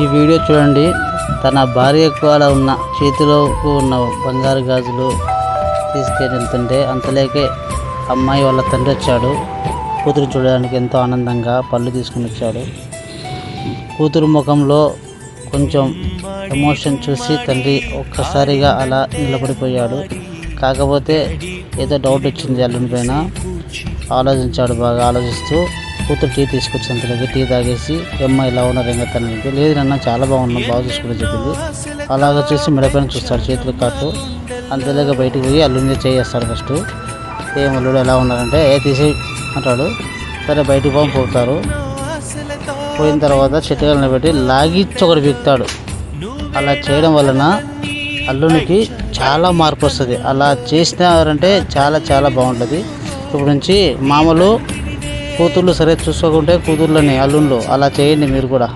ఈ వీడియో చూడండి. తన భార్య అలా ఉన్న చేతిలో ఉన్న బంగారు గాజులు తీసుకెళ్ళి వెళ్తుంటే అంతలేకే అమ్మాయి వాళ్ళ తండ్రి వచ్చాడు. కూతురు చూడడానికి ఎంతో ఆనందంగా పళ్ళు తీసుకుని వచ్చాడు. కూతురు ముఖంలో కొంచెం ఎమోషన్ చూసి తండ్రి ఒక్కసారిగా అలా నిలబడిపోయాడు. కాకపోతే ఏదో డౌట్ వచ్చింది అల్లుని పైన. ఆలోచించాడు బాగా ఆలోచిస్తూ కూతురు టీ తీసుకొచ్చి అంతలోకి టీ తాగేసి అమ్మ ఇలా ఉన్నారు ఇంకా తనకి లేదు నాన్న చాలా బాగున్నాం బాగా చూసుకుంటే చెప్పింది. అలాగ చూసి మెడపైన చూస్తాడు చేతులు కాటు. అంతలోకి బయటికి పోయి అల్లుని చేయేస్తాడు ఫస్ట్. ఏం అల్లుడు ఎలా ఉన్నారంటే ఏ తీసి అంటాడు. సరే బయటికి పోయి పోతారు. పోయిన తర్వాత చెట్టుగా పెట్టి లాగిచ్చి ఒకటి బిగుతాడు అలా చేయడం వలన అల్లునికి చాలా మార్పు వస్తుంది. అలా చేసినారంటే చాలా చాలా బాగుంటుంది. ఇప్పుడు నుంచి మామూలు కూతుర్లు సరే చూసుకోకుంటే కూతుర్లని అల్లుళ్ళు అలా చేయండి మీరు కూడా.